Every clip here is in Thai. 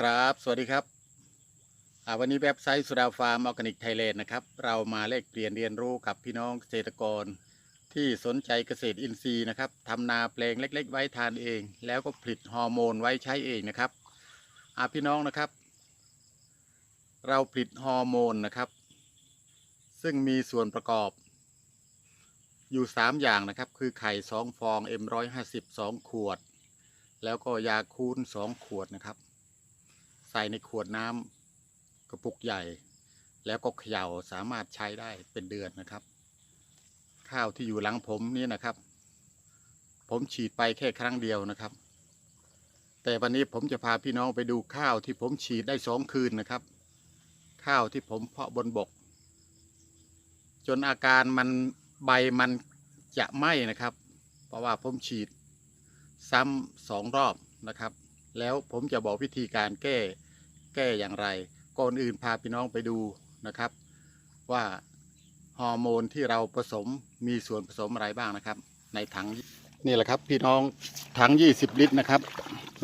ครับ สวัสดีครับวันนี้เว็บไซต์สุดาฟาร์มออร์แกนิกไทยแลนด์นะครับ เรามาแลกเปลี่ยนเรียนรู้กับพี่น้องเกษตรกร ที่สนใจเกษตรอินทรีย์นะครับทำนาแปลงเล็ก ๆ ไว้ทานเอง แล้วก็ผลิตฮอร์โมนไว้ใช้เองนะครับอาพี่น้องนะครับ เราผลิตฮอร์โมนนะครับ ซึ่งมีส่วนประกอบ อยู่ 3 อย่างนะครับ คือไข่ 2 ฟอง M150 2ขวด แล้วก็ยาคูน2ขวดนะครับ ใส่ในขวดน้ำกระปุกใหญ่ แล้วก็เขย่าสามารถใช้ได้เป็นเดือนนะครับ ข้าวที่อยู่หลังผมนี่นะครับ ผมฉีดไปแค่ครั้งเดียวนะครับ แต่วันนี้ผมจะพาพี่น้องไปดูข้าวที่ผมฉีดได้สองคืนนะครับ ข้าวที่ผมเพาะบนบก จนอาการมันใบมันจะไหม้นะครับ เพราะว่าผมฉีดซ้ำสองรอบนะครับ แล้วผมจะบอกวิธีการแก้แก้อย่างไร ก่อนอื่นพาพี่น้องไปดูนะครับ ว่าฮอร์โมนที่เราผสมมีส่วนผสมอะไรบ้างนะครับ ในถังนี่แหละครับพี่น้องถัง 20 ลิตรนะครับ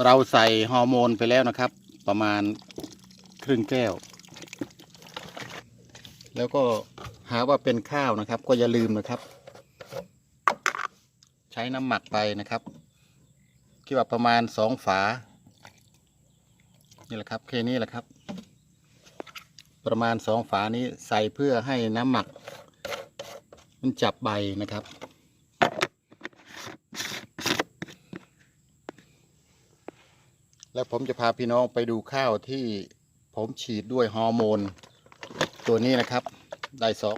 เราใส่ฮอร์โมนไปแล้วนะครับ ประมาณครึ่งแก้ว แล้วก็หาว่าเป็นข้าวนะครับ ก็อย่าลืมนะครับ ใช้น้ำหมักไปนะครับคิดว่าประมาณสองฝา นี่แหละครับแค่นี้แหละครับ ประมาณสองฝานี้ใส่เพื่อให้น้ำหมัก มันจับใบนะครับ แล้วผมจะพาพี่น้องไปดูข้าวที่ผมฉีดด้วยฮอร์โมน ตัวนี้นะครับ ได้สอง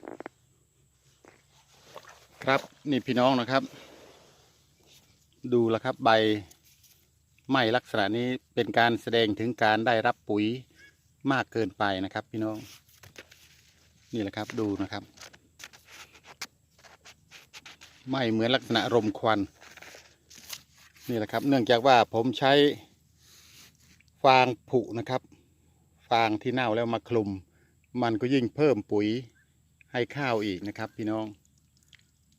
ครับนี่พี่น้องนะครับ ดูแล้วครับใบ ไหม้ลักษณะนี้เป็นการแสดงถึงการได้รับปุ๋ยมากเกินไปนะครับ พี่น้อง นี่แหละครับดูนะครับไหม้เหมือนลักษณะรมควัน นี่แหละครับ เนื่องจากว่าผมใช้ฟางผุนะครับ ฟางที่เน่าแล้วมาคลุม มันก็ยิ่งเพิ่มปุ๋ยให้ข้าวอีกนะครับ พี่น้อง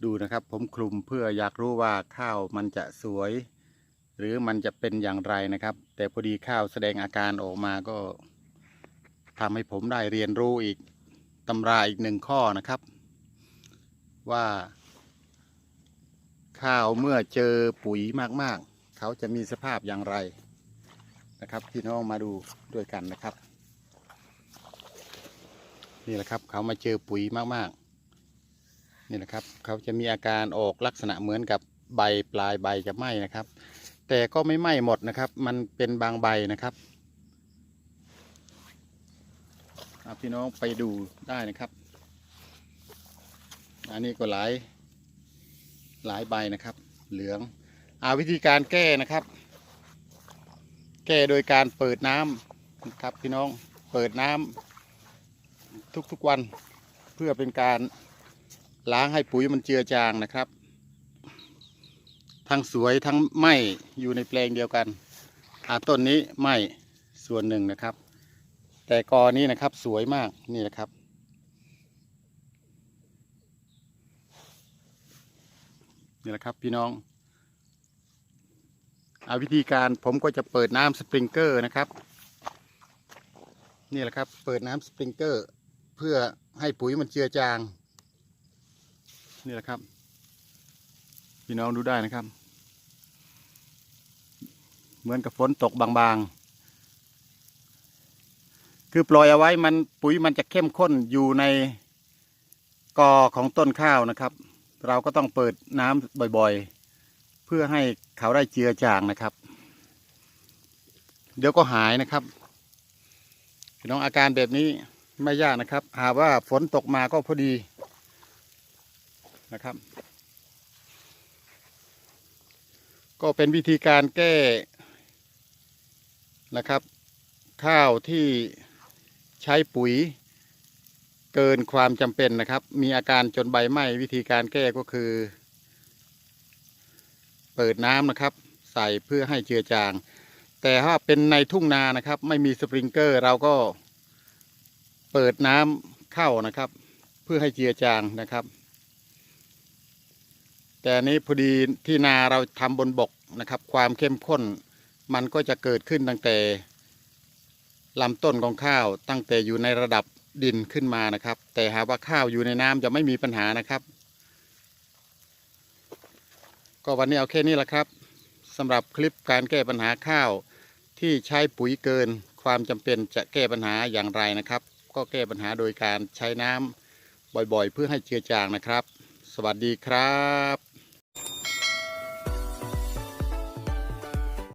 ดูนะครับ ผมคลุมเพื่ออยากรู้ว่าข้าวมันจะสวย หรือมันจะเป็นอย่างไรนะครับ แต่พอดีข้าวแสดงอาการออกมาก็ทำให้ผมได้เรียนรู้อีกตำราอีกหนึ่งข้อนะครับ ว่า ข้าวเมื่อเจอปุ๋ยมากๆ เขาจะมีสภาพอย่างไรนะครับพี่น้องมาดูด้วยกันนะครับ นี่แหละครับเขามาเจอปุ๋ยมากๆ นี่แหละครับ เขาจะมีอาการออกลักษณะเหมือนกับใบปลายใบจะไหม้นะครับ แต่ก็ไม่ไหม้หมดนะครับ มันเป็นบางใบนะครับอะพี่น้องไปดูได้นะครับ อันนี้ก็หลายหลายใบนะครับ เหลืองอาวิธีการแก้นะครับ แก้โดยการเปิดน้ำนะครับพี่น้องเปิดน้ำทุกๆวัน เพื่อเป็นการล้างให้ปุ๋ยมันเจือจางนะครับ ทั้งสวยทั้งไหมอยู่ในแปลงเดียวกันอาต้นนี้ไหมส่วนหนึ่งนะครับ แต่กอนี้นะครับสวยมากนี่นะครับ นี่แหละครับพี่น้องเอาวิธีการผมก็จะเปิดน้ำสปริงเกอร์นะครับ นี่แหละครับ เปิดน้ำสปริงเกอร์ เพื่อให้ปุ๋ยมันเจือจาง นี่แหละครับ พี่น้องดูได้นะครับ เหมือนกับฝนตกบางๆ คือปล่อยเอาไว้มันปุ๋ยมันจะเข้มข้นอยู่ในกอของต้นข้าวนะครับ เราก็ต้องเปิดน้ำบ่อยๆ เพื่อให้เขาได้เจือจางนะครับ เดี๋ยวก็หายนะครับพี่น้องอาการแบบนี้ไม่ยากนะครับ หากว่าฝนตกมาก็พอดีนะครับ ก็เป็นวิธีการแก้นะครับ ข้าวที่ใช้ปุ๋ยเกินความจำเป็นนะครับ มีอาการจนใบไหม้วิธีการแก้ก็คือ เปิดน้ำนะครับ ใส่เพื่อให้เจือจาง แต่ถ้าเป็นในทุ่งนานะครับ ไม่มีสปริงเกอร์เราก็เปิดน้ำเข้านะครับ เพื่อให้เจือจางนะครับ แต่นี้พอดีที่นาเราทำบนบกนะครับ ความเข้มข้นมันก็จะเกิดขึ้นตั้งแต่ลำต้นของข้าวตั้งแต่อยู่ในระดับดินขึ้นมานะครับ แต่หากว่าข้าวอยู่ในน้ำจะไม่มีปัญหานะครับ ก็วันนี้เอาแค่นี้แหละครับสำหรับคลิปการแก้ปัญหาข้าวที่ใช้ปุ๋ยเกิน ความจำเป็นจะแก้ปัญหาอย่างไรนะครับ ก็แก้ปัญหาโดยการใช้น้ำบ่อยๆ เพื่อให้เจือจางนะครับ สวัสดีครับ